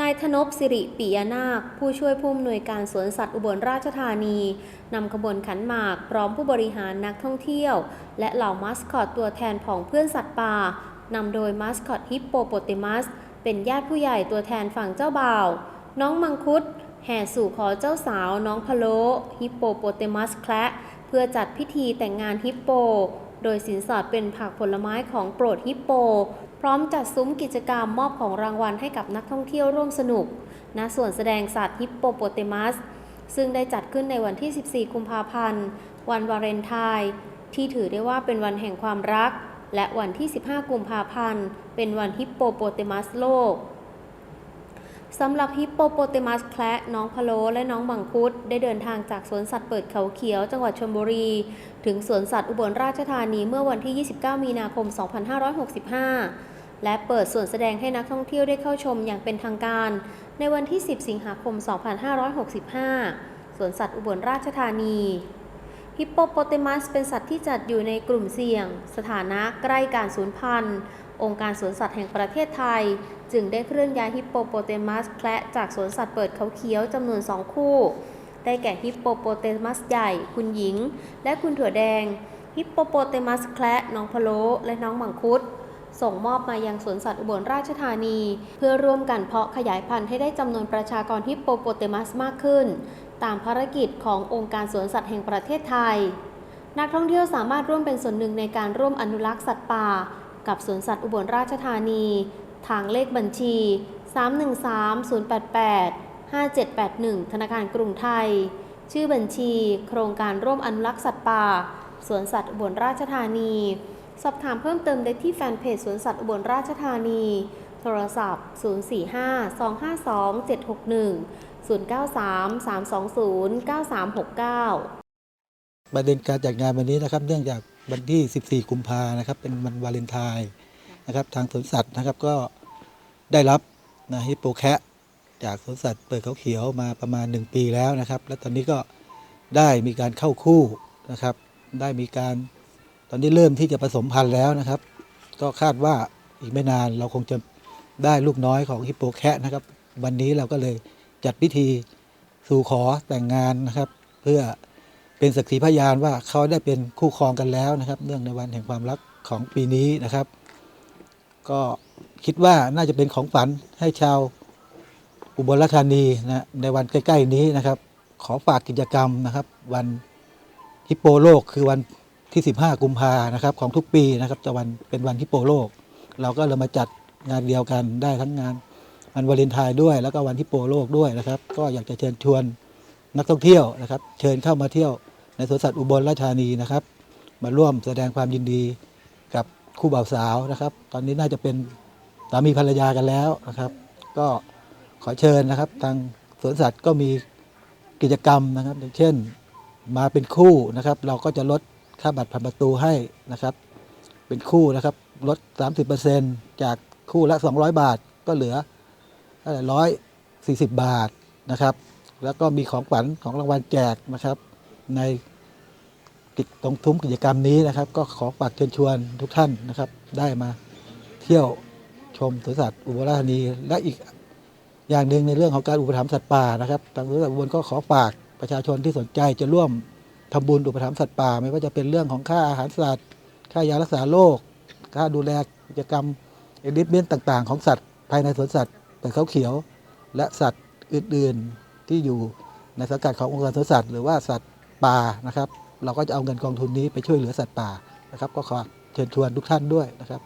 นายธนบสิริปิยนาค ผู้ช่วยผู้อำนวยการสวนสัตว์อุบลราชธานีนำขบวนขันหมาก พร้อมผู้บริหารนักท่องเที่ยว และเหล่ามัสคอตตัวแทนของเพื่อนสัตว์ป่านำโดยมัสคอตฮิปโปโปเตมัส เป็นญาติผู้ใหญ่ตัวแทนฝั่งเจ้าบ่าว น้องมังคุด แห่สู่ขอเจ้าสาวน้องพะโลฮิปโปโปเตมัสแคระเพื่อจัดพิธีแต่งงานฮิปโป โดยสินสอดเป็นผักผลไม้ของโปรดฮิปโป พร้อมจัดซุ้มกิจกรรมมอบของรางวัลให้กับนักท่องเที่ยวร่วมสนุกณส่วนแสดงสัตว์ฮิปโปโปเตมัส ซึ่งได้จัดขึ้นในวันที่ 14 กุมภาพันธ์ วันวาเลนไทน์ที่ถือได้ว่าเป็นวันแห่งความรัก และวันที่ 15 กุมภาพันธ์ เป็นวันฮิปโปโปเตมัสโลก สำหรับฮิปโปโปเตมัสแคระน้องพะโลและน้องมังคุด ได้เดินทางจากสวนสัตว์เปิดเขาเขียวจังหวัดชลบุรี ถึงสวนสัตว์อุบลราชธานีเมื่อวันที่ 29 มีนาคม 2565 และเปิดส่วนแสดงให้นักท่องเที่ยวได้เข้าชมอย่างเป็นทางการ ในวันที่ 10 สิงหาคม 2565 สวนสัตว์อุบลราชธานีฮิปโปโปเตมัสเป็นสัตว์ที่จัดอยู่ในกลุ่มเสี่ยง สถานะใกล้การสูญพันธุ์ องค์การสวนสัตว์แห่งประเทศไทย จึงได้เคลื่อนย้ายฮิปโปโปเตมัสแคระจากสวนสัตว์เปิดเขาเขียวจำนวน2คู่ ได้แก่ฮิปโปโปเตมัสใหญ่ คุณหญิง และคุณถั่วแดง ฮิปโปโปเตมัสแคระน้องพะโลและน้องมังคุดส่งมอบมายังสวนสัตว์อุบลราชธานี เพื่อร่วมกันเพาะขยายพันธุ์ให้ได้จำนวนประชากรฮิปโปโปเตมัสมากขึ้น ตามภารกิจขององค์การสวนสัตว์แห่งประเทศไทย นักท่องเที่ยวสามารถร่วมเป็นส่วนหนึ่งในการร่วมอนุรักษ์สัตว์ป่า กับสวนสัตว์อุบลราชธานี ทางเลขบัญชี 313-088-5781 ธนาคารกรุงไทย ชื่อบัญชี โครงการร่วมอนุรักษ์สัตว์ป่า สวนสัตว์อุบลราชธานี สอบถามเพิ่มเติมได้ที่แฟนเพจสวนสัตว์อุบลราชธานี โทรศัพท์ 045-252-761 093-320-9369 ประเด็นการจัดงานวันนี้นะครับ เนื่องจาก วันที่ 14 กุมภานะครับ เป็นวันวาเลนไทน์นะครับ ทางสวนสัตว์นะครับก็ได้รับนะฮิปโปแคะจากสวนสัตว์เปิดเขาเขียวมาประมาณ 1 ปีแล้วนะครับ และตอนนี้ก็ได้มีการเข้าคู่นะครับ ได้มีการตอนนี้เริ่มที่จะผสมพันธุ์แล้วนะครับ ก็คาดว่าอีกไม่นานเราคงจะได้ลูกน้อยของฮิปโปแคะนะครับ วันนี้เราก็เลยจัดพิธีสู่ขอแต่งงานนะครับ เพื่อ เป็นสักขีพยานว่าเขาได้เป็นคู่ครองกันแล้วนะครับเนื่องในวันแห่งความรักของปีนี้นะครับ ก็คิดว่าน่าจะเป็นของฝันให้ชาวอุบลราชธานีนะในวันใกล้ ๆ นี้นะครับ ขอฝากกิจกรรมนะครับ วันฮิปโปโลกคือวันที่ 15 กุมภานะครับของทุกปีนะครับจะวันเป็นวันฮิปโปโลก เราก็เลยมาจัดงานเดียวกันได้ทั้งงานวันวาเลนไทน์ด้วย แล้วก็วันฮิปโปโลกด้วยนะครับ ก็อยากจะเชิญชวน นักท่องเที่ยวนะครับ เชิญเข้ามาเที่ยวในสวนสัตว์อุบลราชธานีนะครับ มาร่วมแสดงความยินดีกับคู่บ่าวสาวนะครับ ตอนนี้น่าจะเป็นสามีภรรยากันแล้วนะครับ ก็ขอเชิญนะครับทางสวนสัตว์ก็มีกิจกรรมนะครับ อย่างเช่นมาเป็นคู่นะครับ เราก็จะลดค่าบัตรผ่านประตูให้นะครับ เป็นคู่นะครับลด 30%จากคู่ละ 200 บาทก็เหลือร้อยสี่สิบบาทนะครับ แล้วก็มีของขวัญของรางวัลแจกนะครับ ในกิจตรงทุ้มกิจกรรมนี้นะครับ ก็ขอฝากเชิญชวนทุกท่านนะครับ ได้มาเที่ยวชมสวนสัตว์อุบลราชธานีและอีกอย่างหนึ่งในเรื่องของการอุปถัมภ์สัตว์ป่านะครับทางสวนสัตว์อุบลก็ขอฝากประชาชนที่สนใจจะร่วมทำบุญอุปถัมภ์สัตว์ป่า ไม่ว่าจะเป็นเรื่องของค่าอาหารสัตว์ค่ายารักษาโรคค่าดูแลกิจกรรมเอลิเมนต์ต่าง ๆ ของสัตว์ภายในสวนสัตว์เปิดเขาเขียวและสัตว์อื่น ๆ ที่อยู่ในสังกัดขององค์การสวนสัตว์หรือว่าสัตว์ป่านะครับ เราก็จะเอาเงินกองทุนนี้ไปช่วยเหลือสัตว์ป่านะครับ ก็ขอเชิญชวนทุกท่านด้วยนะครับ